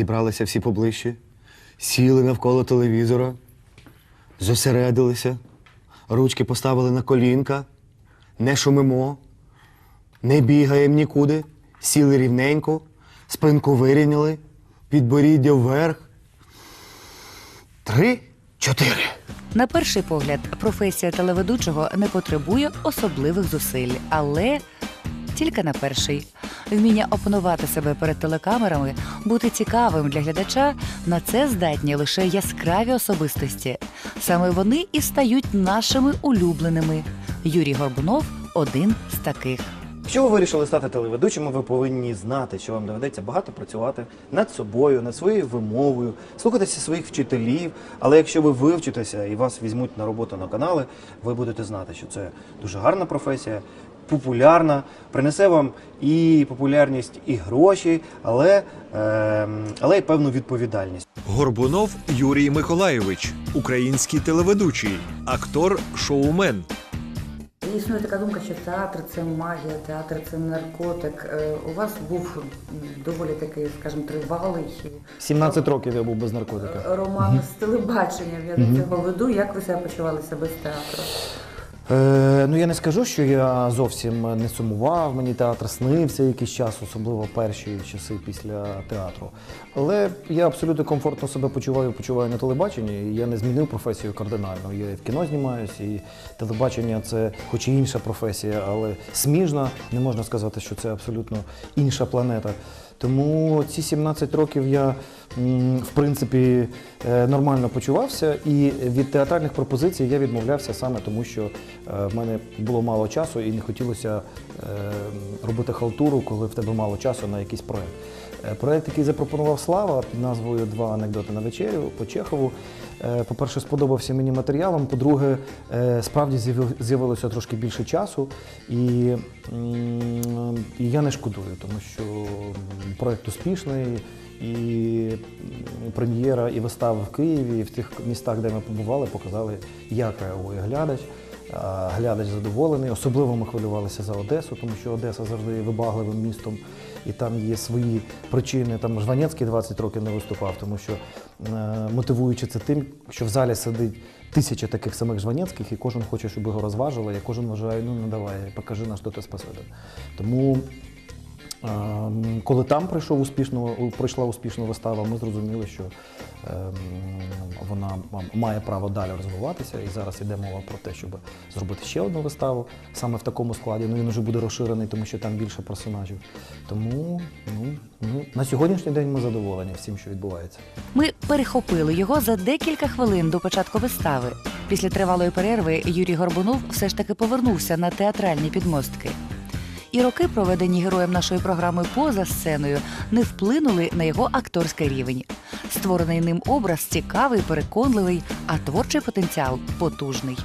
Зібралися всі поближче, сіли навколо телевізора, зосередилися, ручки поставили на колінка, не шумимо, не бігаємо нікуди, сіли рівненько, спинку вирівняли, підборіддя вверх. Три, чотири. На перший погляд, професія телеведучого не потребує особливих зусиль, але тільки на перший. Вміння опанувати себе перед телекамерами, бути цікавим для глядача на це здатні лише яскраві особистості. Саме вони і стають нашими улюбленими. Юрій Горбунов один з таких. Якщо ви вирішили стати телеведучим, ви повинні знати, що вам доведеться багато працювати над собою, над своєю вимовою, слухатися своїх вчителів. Але якщо ви вивчитеся і вас візьмуть на роботу на канали, ви будете знати, що це дуже гарна професія, популярна, принесе вам і популярність, і гроші, але, ем, але й певну відповідальність. Горбунов Юрій Миколайович, український телеведучий, актор, шоумен. Існує така думка, що театр це магія, театр це наркотик. Е, У вас був доволі такий, скажімо, тривалий 17 років я був без наркотика. роман з телебаченням. Я до цього веду. Як ви себе почувалися без театру? Е, ну я не скажу, що я зовсім не сумував. Мені театр снився якийсь час, особливо перші часи після театру. Але я абсолютно комфортно себе почуваю, почуваю на телебаченні. Я не змінив професію кардинально. Я і в кіно знімаюся, і телебачення це, хоч і інша професія, але сміжна. Не можна сказати, що це абсолютно інша планета. Тому ці 17 років я в принципі е, нормально почувався, і від театральних пропозицій я відмовлявся саме тому, що е, в мене було мало часу і не хотілося е, робити халтуру, коли в тебе мало часу на якийсь проект. Е, Проект, який запропонував Слава під назвою Два анекдоти на вечерю по Чехову. е, По-перше, сподобався мені матеріалом. По-друге, е, справді з'явилося трошки більше часу, і, і я не шкодую, тому що м, проект успішний. І прем'єра і вистава в Києві, і в тих містах, де ми побували, показали, як реагує глядач. Глядач задоволений. Особливо ми хвилювалися за Одесу, тому що Одеса завжди є вибагливим містом, і там є свої причини. Там Жванецький 20 років не виступав, тому що е, мотивуючи це тим, що в залі сидить тисяча таких самих Жванецьких, і кожен хоче, щоб його розважили, і кожен вважає, ну, не давай, покажи на що ти способен. Тому Коли там пройшов успішно, пройшла успішна вистава, ми зрозуміли, що ем, вона має право далі розвиватися. І зараз йде мова про те, щоб зробити ще одну виставу саме в такому складі. Ну він вже буде розширений, тому що там більше персонажів. Тому ну, ну, на сьогоднішній день ми задоволені всім, що відбувається. Ми перехопили його за декілька хвилин до початку вистави. Після тривалої перерви Юрій Горбунов все ж таки повернувся на театральні підмостки І роки, проведені героєм нашої програми поза сценою, не вплинули на його акторський рівень. Створений ним образ цікавий, переконливий, а творчий потенціал потужний.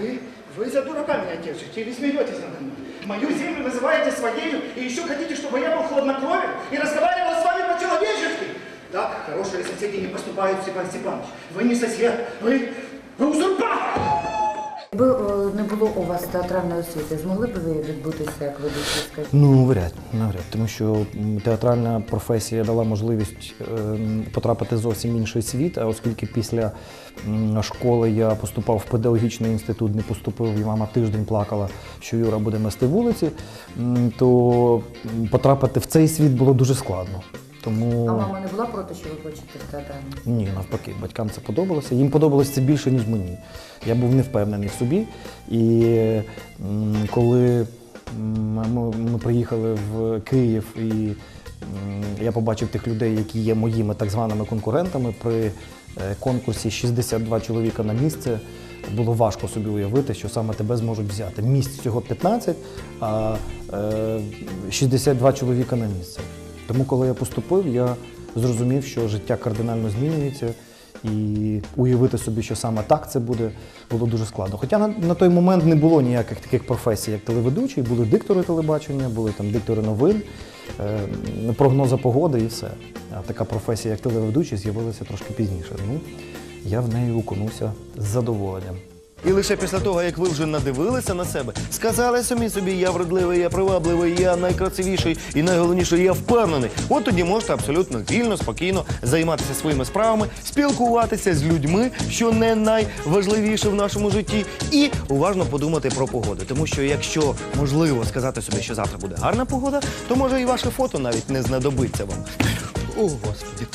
Вы, вы за дурака меня держите или смеетесь надо мной? Мою землю называете своей и еще хотите, чтобы я был хладнокровен и разговаривал с вами по-человечески? Так, хорошие соседи не поступают, Степан Степанович. Вы не сосед, вы, вы узурпатор! Якби е, не було у вас театральної освіти, змогли б ви відбутися як скажіть? Ну, вряд, навряд, тому що театральна професія дала можливість ем, потрапити зовсім інший світ. А оскільки після школи я поступав в педагогічний інститут, не поступив, і мама тиждень плакала, що Юра буде мести вулиці, то потрапити в цей світ було дуже складно. Тому А мама не була проти, що ви хочете в театральну? ні, навпаки, батькам це подобалося. Їм подобалось це більше, ніж мені. Я був не впевнений в собі. І м, коли м, ми, приїхали в Київ, і м, я побачив тих людей, які є моїми так званими конкурентами при е, конкурсі 62 чоловіка на місце. Було важко собі уявити, що саме тебе зможуть взяти. Місць всього 15, а е, 62 чоловіка на місце. Тому, коли я поступив, я зрозумів, що життя кардинально змінюється, і уявити собі, що саме так це буде, було дуже складно. Хоча на, на той момент не було ніяких таких професій, як телеведучий, були диктори телебачення, були там диктори новин, е, прогноза погоди і все. А така професія, як телеведучий, з'явилася трошки пізніше. Ну, я в неї окунувся з задоволенням. І лише після того, як ви вже надивилися на себе, сказали самі собі, я вродливий, я привабливий, я найкрасивіший і найголовніше, я впевнений. От тоді можете абсолютно вільно, спокійно займатися своїми справами, спілкуватися з людьми, що не найважливіше в нашому житті, і уважно подумати про погоду. Тому що якщо можливо сказати собі, що завтра буде гарна погода, то може і ваше фото навіть не знадобиться вам. О, господи.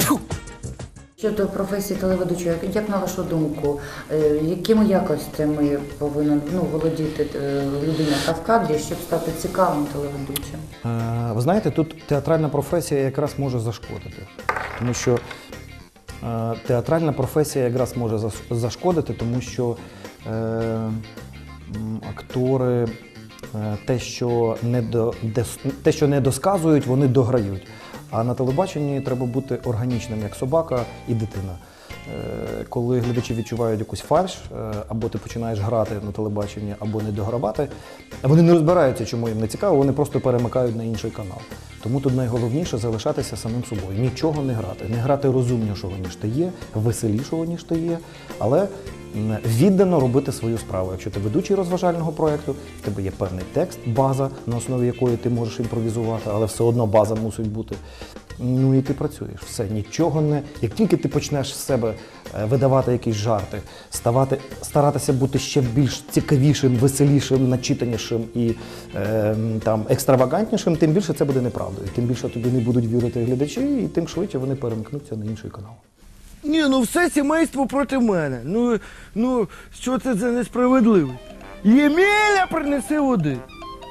Щодо професії телеведучого, як- на вашу думку, е, якими якостями повинна ну, володіти е, людина та в кадрі, щоб стати цікавим телеведучим? Е, Ви знаєте, тут театральна професія якраз може зашкодити. Тому що театральна професія якраз може зашкодити, тому що актори те, що не до, те, що не досказують, вони дограють. А на телебаченні треба бути органічним, як собака і дитина. Е, Коли глядачі відчувають якусь фальш, е, або ти починаєш грати на телебаченні, або не догравати, вони не розбираються, чому їм не цікаво, вони просто перемикають на інший канал. Тому тут найголовніше залишатися самим собою, нічого не грати, не грати розумнішого, ніж ти є, веселішого, ніж ти є, але віддано робити свою справу. Якщо ти ведучий розважального проєкту, в тебе є певний текст, база, на основі якої ти можеш імпровізувати, але все одно база мусить бути. Ну і ти працюєш. Все, нічого не. Як тільки ти почнеш з себе е, видавати якісь жарти, ставати, старатися бути ще більш цікавішим, веселішим, начитанішим і е, там екстравагантнішим, тим більше це буде неправдою. Тим більше тобі не будуть вірити глядачі, і тим швидше вони перемкнуться на інший канал. Ні, ну все сімейство проти мене. Ну, ну що це за несправедливість? Ємеля принеси води.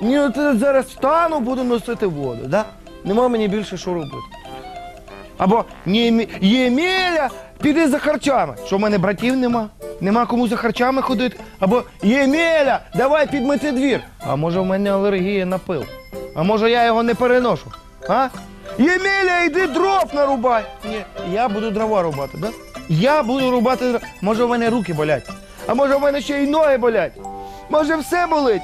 Ні, от я зараз встану, буду носити воду, да? Нема мені більше що робити. Або ні, Ємі- Ємеля, піди за харчами. Що в мене братів нема? Нема кому за харчами ходити. Або Ємеля, давай підмети двір. А може в мене алергія на пил? А може я його не переношу? А? Ємеля, йди дров нарубай. Ні, я буду дрова рубати, да? Я буду рубати дрова. Може в мене руки болять. А може в мене ще й ноги болять. Може все болить.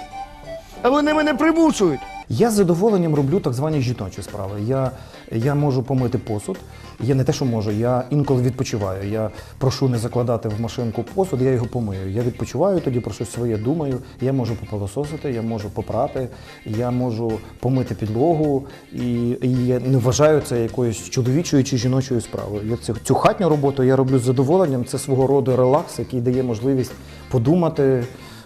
А вони мене примушують. Я з задоволенням роблю так звані жіночі справи. Я, я можу помити посуд. Я не те, що можу, я інколи відпочиваю. Я прошу не закладати в машинку посуд, я його помию. Я відпочиваю тоді про щось своє думаю. Я можу попилососити, я можу попрати, я можу помити підлогу. І, і я не вважаю це якоюсь чоловічою чи жіночою справою. Я цю, цю хатню роботу я роблю з задоволенням. Це свого роду релакс, який дає можливість подумати,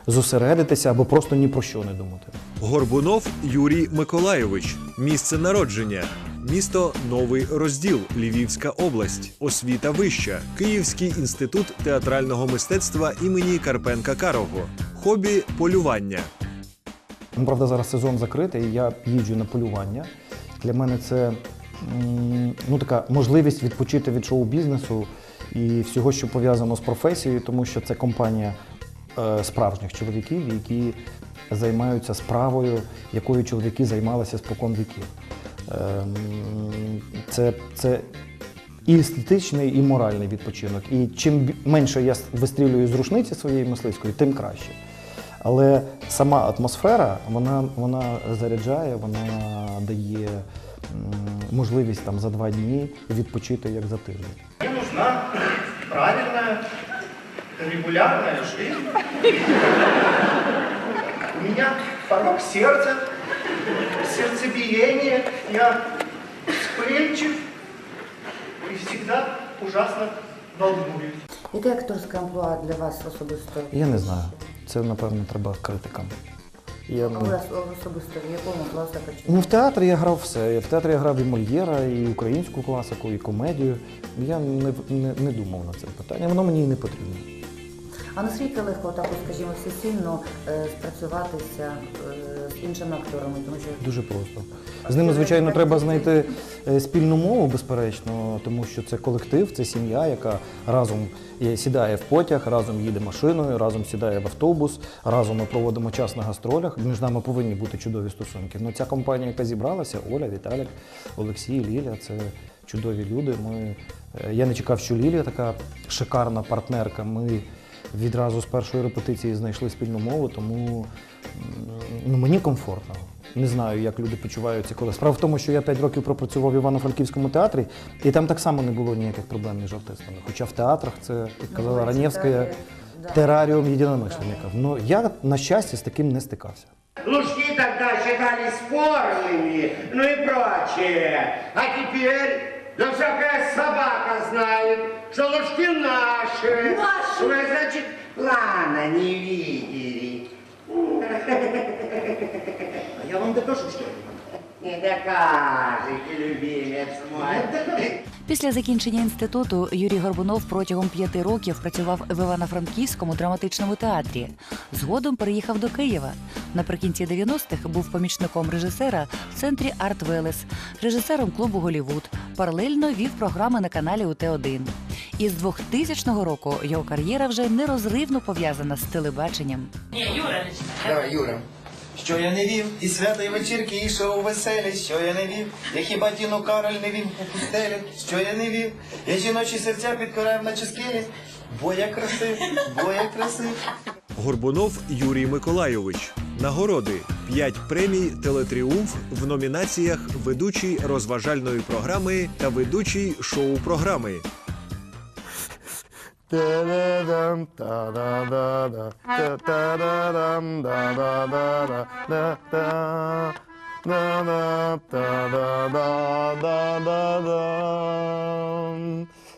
зосередитися або просто ні про що не думати. Горбунов Юрій Миколайович. Місце народження. Місто Новий Розділ, Львівська область, освіта вища, Київський інститут театрального мистецтва імені Карпенка Карого, хобі полювання. Ну, правда, зараз сезон закритий, я їжджу на полювання. Для мене це ну, така можливість відпочити від шоу-бізнесу і всього, що пов'язано з професією, тому що це компанія е, справжніх чоловіків, які займаються справою, якою чоловіки займалися спокон віків. Ем, Це, це і естетичний, і моральний відпочинок. І чим менше я вистрілюю з рушниці своєї мисливської, тим краще. Але сама атмосфера, вона, вона заряджає, вона дає можливість там за два дні відпочити як за тиждень. Мне нужна правильная, регулярная жизнь. У меня порог сердца, сердцебиение, я вспыльчив и всегда ужасно волнуюсь. Яке акторське амплуа для вас особисто? Я не знаю. Це, напевно, треба критикам. Я, А ви ос- особисто в якому класику чи ну, в театрі я грав все. В театрі я грав і Мольєра, і українську класику, і комедію. Я не, не, не думав над цим питанням, воно мені і не потрібно. А наскільки легко так, скажімо, всесильно е, спрацюватися е, з іншими акторами, тому що Дуже просто. З ними, звичайно, треба знайти е, спільну мову, безперечно, тому що це колектив, це сім'я, яка разом сідає в потяг, разом їде машиною, разом сідає в автобус, разом ми проводимо час на гастролях. Між нами повинні бути чудові стосунки. Ну, ця компанія, яка зібралася, Оля, Віталік, Олексій, Ліля, це чудові люди. Ми, я не чекав, що Лілія така шикарна партнерка. Ми відразу з першої репетиції знайшли спільну мову, тому ну, мені комфортно. Не знаю, як люди почуваються коли. Справа в тому, що я 5 років пропрацював в Івано-Франківському театрі, і там так само не було ніяких проблем між артистами. Хоча в театрах це, як казала Ну, Ранєвська, далі, тераріум єдиномишленників. Ну я на щастя з таким не стикався. Лужки тогда считались спорными, ну и прочее. А теперь, да всякая собака знает, что лужки наши. Наши? Ну, значит, плана не видели. А я вам докажу, что Не мой. Після закінчення інституту Юрій Горбунов протягом п'яти років працював в Івано-Франківському драматичному театрі. Згодом переїхав до Києва. Наприкінці 90-х був помічником режисера в центрі Арт Велес, режисером клубу Голівуд. Паралельно вів програми на каналі УТ1. Із 2000 року його кар'єра вже нерозривно пов'язана з телебаченням. Давай, Юра. Що я не вів, і свята, і вечірки, і шоу веселі, що я не вів, я хіба Тіну Кароль не вів у пустелі, що я не вів, я жіночі серця підкоряв наче скелі, бо я красив, бо я красив. Горбунов Юрій Миколайович. Нагороди 5 премій Телетріумф в номінаціях ведучий розважальної програми та ведучий шоу-програми.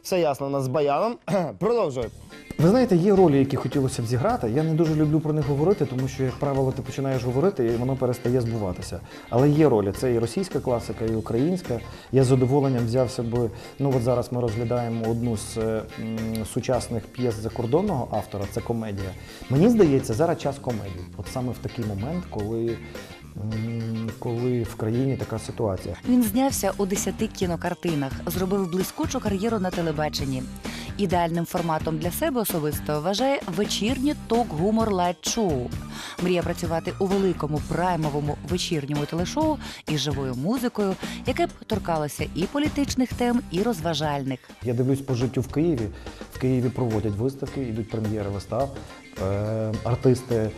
Все ясно у нас з баяном. Продовжуй. Ви знаєте, є ролі, які хотілося б зіграти. Я не дуже люблю про них говорити, тому що, як правило, ти починаєш говорити і воно перестає збуватися. Але є ролі. Це і російська класика, і українська. Я з задоволенням взявся би. Ну от зараз ми розглядаємо одну з е, м, сучасних п'єс закордонного автора. Це комедія. Мені здається, зараз час комедії. От саме в такий момент, коли, коли в країні така ситуація. Він знявся у десяти кінокартинах, зробив блискучу кар'єру на телебаченні. Ідеальним форматом для себе особисто вважає вечірнє ток-гумор лайт шоу. Мріє працювати у великому праймовому вечірньому телешоу із живою музикою, яке б торкалося і політичних тем, і розважальних. Я дивлюсь по життю в Києві. В Києві проводять виставки, йдуть прем'єри вистав. Е, артисти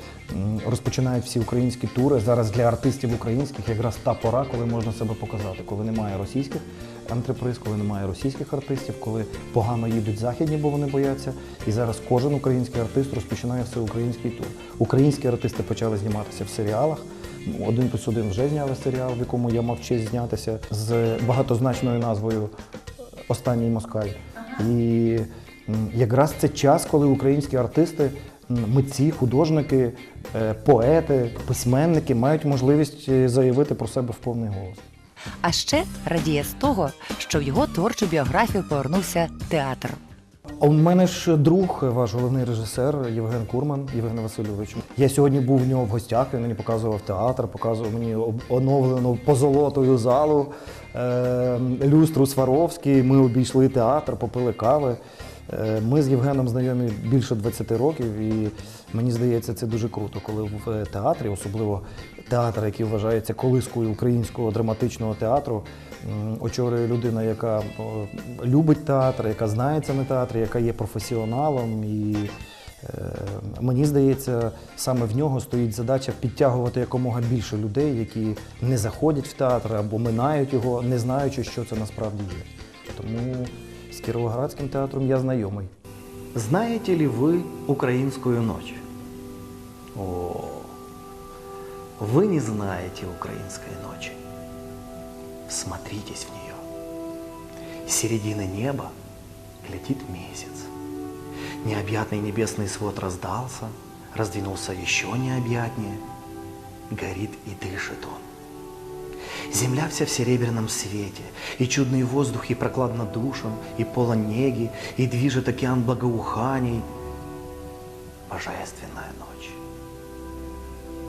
розпочинають всі українські тури. Зараз для артистів українських якраз та пора, коли можна себе показати, коли немає російських антреприз, коли немає російських артистів, коли погано їдуть західні, бо вони бояться. І зараз кожен український артист розпочинає всеукраїнський тур. Українські артисти почали зніматися в серіалах. Ну, Один плюс один вже зняли серіал, в якому я мав честь знятися з багатозначною назвою Останній москаль. І якраз це час, коли українські артисти, митці, художники, е, поети, письменники мають можливість е, заявити про себе в повний голос. А ще радіє з того, що в його творчу біографію повернувся театр. А у мене ж друг, ваш головний режисер Євген Курман, Євген Васильович. Я сьогодні був в нього в гостях, він мені показував театр, показував мені оновлену позолотою залу, е, люстру Сваровський. Ми обійшли театр, попили кави. Е, Ми з Євгеном знайомі більше 20 років, і мені здається, це дуже круто, коли в театрі, особливо театр, який вважається колискою українського драматичного театру, м, очолює людина, яка любить театр, яка знається на театрі, яка є професіоналом. І е, мені здається, саме в нього стоїть задача підтягувати якомога більше людей, які не заходять в театр або минають його, не знаючи, що це насправді є. Тому з Кіровоградським театром я знайомий. Знаете ли вы украинскую ночь? О, вы не знаете украинской ночи. Смотритесь в нее. С середины неба летит месяц. Необъятный небесный свод раздался, раздвинулся еще необъятнее. Горит и дышит он. Земля вся в серебряном свете, и чудный воздух и прокладно душен, и полон неги, и движет океан благоуханий. Божественная ночь,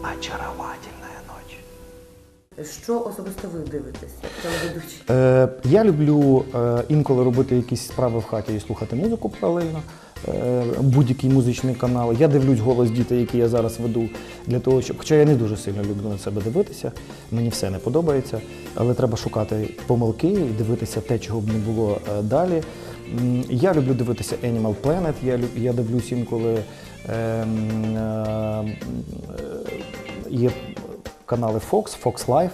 очаровательная ночь. Що особисто ви дивитесь, як телеведучий? Е, я люблю е, інколи робити якісь справи в хаті і слухати музику паралельно. Е, будь-який музичний канал. Я дивлюсь голос дітей, які я зараз веду, для того, щоб. Хоча я не дуже сильно люблю на себе дивитися, мені все не подобається, але треба шукати помилки і дивитися те, чого б не було далі. Я люблю дивитися Animal Planet, я, люб- я дивлюсь інколи. е, е, е, є канали Fox, Fox Life,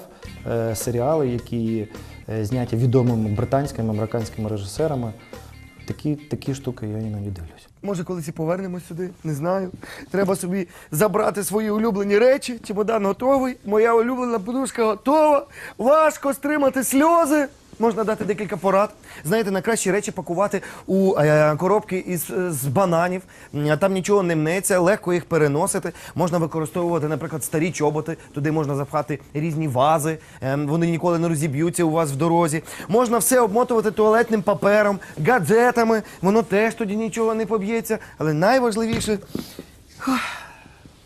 е, серіали, які е, зняті відомими британськими, американськими режисерами. Такі, такі штуки я іноді дивлюсь. Може, колись і повернемось сюди, не знаю. Треба собі забрати свої улюблені речі. Чемодан готовий, моя улюблена подушка готова. Важко стримати сльози. Можна дати декілька порад. Знаєте, на кращі речі пакувати у е, коробки із е, з бананів. Там нічого не мнеться, легко їх переносити. Можна використовувати, наприклад, старі чоботи. Туди можна запхати різні вази. е, Вони ніколи не розіб'ються у вас в дорозі. Можна все обмотувати туалетним папером, гаджетами. Воно теж тоді нічого не поб'ється. Але найважливіше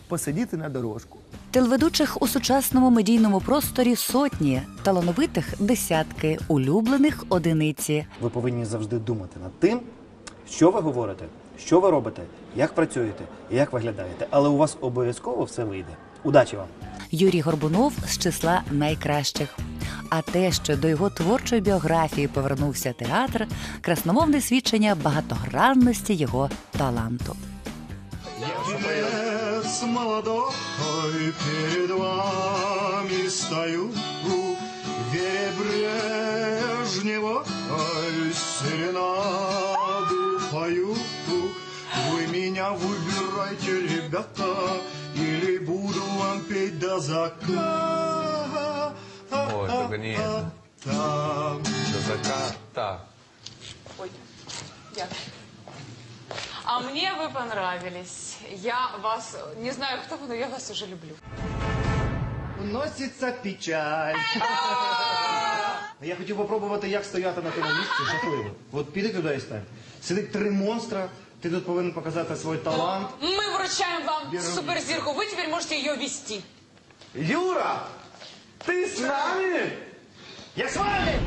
посидіти на дорожку. Телеведучих у сучасному медійному просторі сотні, талановитих десятки, улюблених одиниці. Ви повинні завжди думати над тим, що ви говорите, що ви робите, як працюєте як виглядаєте. Але у вас обов'язково все вийде. Удачі вам! Юрій Горбунов з числа найкращих. А те, що до його творчої біографії повернувся театр, красномовне свідчення багатогранності його таланту. С молодой перед вами стою, вере Брежнева серенаду пою. Вы меня выбирайте, ребята, или буду вам петь до заката. Я вас, не знаю кто вы, но я вас уже люблю. Уноситься печаль. Я хотів попробувати, як стояти на тому місці, жахливо. От піди туди і стань. Сидить три монстра, ти тут повинен показати свій талант. Мы вручаем вам суперзирку. Вы теперь можете ее вести. Юра! Ти з нами? Я з вами!